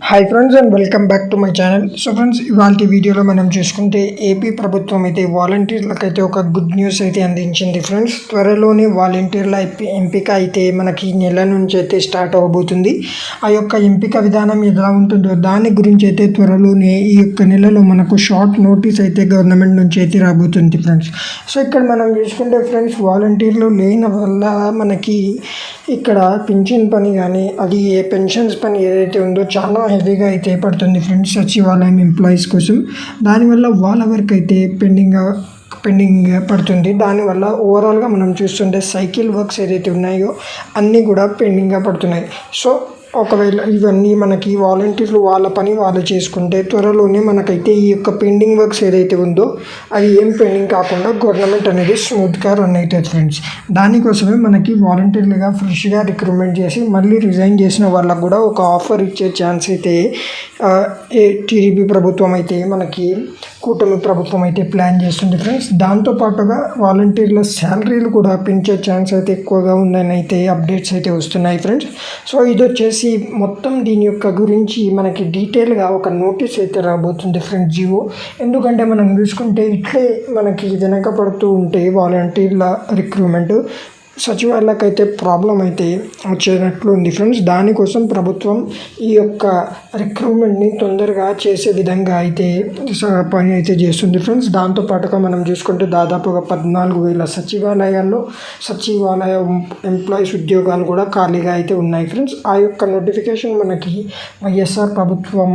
Hi friends and welcome back to my channel so friends ఇవాళ వీడియోలో మనం చూసుకుంటే ఏపీ ప్రభుత్వం అయితే వాలంటీర్లకైతే ఒక గుడ్ న్యూస్ అయితే అందించింది ఫ్రెండ్స్ త్వరలోనే వాలంటీర్ల ఎంపిక అయితే మనకి నెల నుంచి అయితే స్టార్ట్ అవబోతుంది. ఆ యొక్క ఎంపిక విధానం ఎలా ఉంటుందో దాని గురించి అయితే త్వరలోనే ఈ యొక్క నెలలో మనకు షార్ట్ నోటీస్ అయితే గవర్నమెంట్ నుంచి అయితే రాబోతుంది ఫ్రెండ్స్ సో ఇక్కడ మనం చూసుకుంటే ఫ్రెండ్స్ వాలంటీర్లు లేని వల్ల మనకి ఇక్కడ పింఛన్ పని కానీ అది ఏ పెన్షన్స్ పని ఏదైతే ఉందో చాలా హెవీగా అయితే పడుతుంది ఫ్రెండ్స్ సచివాలయం ఎంప్లాయీస్ కోసం. దానివల్ల వాళ్ళ వర్క్ అయితే పెండింగ్ పెండింగ్ పడుతుంది. దానివల్ల ఓవరాల్గా మనం చూస్తుంటే సైకిల్ వర్క్స్ ఏదైతే ఉన్నాయో అన్నీ కూడా పెండింగ్గా పడుతున్నాయి. సో ఒకవేళ ఇవన్నీ మనకి వాలంటీర్లు వాళ్ళ పని వాళ్ళు చేసుకుంటే త్వరలోనే మనకైతే ఈ యొక్క పెండింగ్ వర్క్స్ ఏదైతే ఉందో అది ఏం పెండింగ్ కాకుండా గవర్నమెంట్ అనేది స్మూత్గా రన్ అవుతుంది ఫ్రెండ్స్. దానికోసమే మనకి వాలంటీర్లుగా ఫ్రెష్గా రిక్రూట్మెంట్ చేసి మళ్ళీ రిజైన్ చేసిన వాళ్ళకు కూడా ఒక ఆఫర్ ఇచ్చే ఛాన్స్ అయితే ఏ టీడీపీ ప్రభుత్వం అయితే మనకి కూటమి ప్రభుత్వం అయితే ప్లాన్ చేస్తుంది ఫ్రెండ్స్. దాంతోపాటుగా వాలంటీర్ల శాలరీలు కూడా పెంచే ఛాన్స్ అయితే ఎక్కువగా ఉందని అయితే అప్డేట్స్ అయితే వస్తున్నాయి ఫ్రెండ్స్. సో ఇది వచ్చేసి మొత్తం దీని యొక్క గురించి మనకి డీటెయిల్గా ఒక నోటీస్ అయితే రాబోతుంది ఫ్రెండ్ జియో. ఎందుకంటే మనం చూసుకుంటే ఇట్లే మనకి వెనకపడుతూ ఉంటే వాలంటీర్ల రిక్రూట్మెంట్ సచివాలయకైతే ప్రాబ్లం అయితే వచ్చేటట్లు ఉంది. ఫ్రెండ్స్ దానికోసం ప్రభుత్వం ఈ యొక్క రిక్రూట్మెంట్ని తొందరగా చేసే విధంగా అయితే పని అయితే చేస్తుంది. ఫ్రెండ్స్ దాంతోపాటుగా మనం చూసుకుంటే దాదాపుగా పద్నాలుగు వేల సచివాలయాల్లో సచివాలయ ఎంప్లాయీస్ ఉద్యోగాలు కూడా ఖాళీగా అయితే ఉన్నాయి. ఫ్రెండ్స్ ఆ యొక్క నోటిఫికేషన్ మనకి వైఎస్ఆర్ ప్రభుత్వం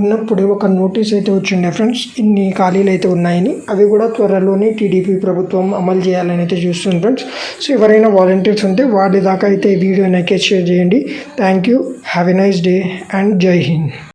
ఉన్నప్పుడే ఒక నోటీస్ అయితే వచ్చిండే. ఫ్రెండ్స్ ఇన్ని ఖాళీలు అయితే ఉన్నాయని అవి కూడా త్వరలోనే టీడీపీ ప్రభుత్వం అమలు చేయాలని అయితే చూస్తుంది. ఫ్రెండ్స్ సో ఎవరైనా వాలంటీర్స్ ఉంటే వాటి దాకా అయితే ఈ వీడియోని అయితే షేర్ చేయండి. Thank you have a nice day and Jai Hind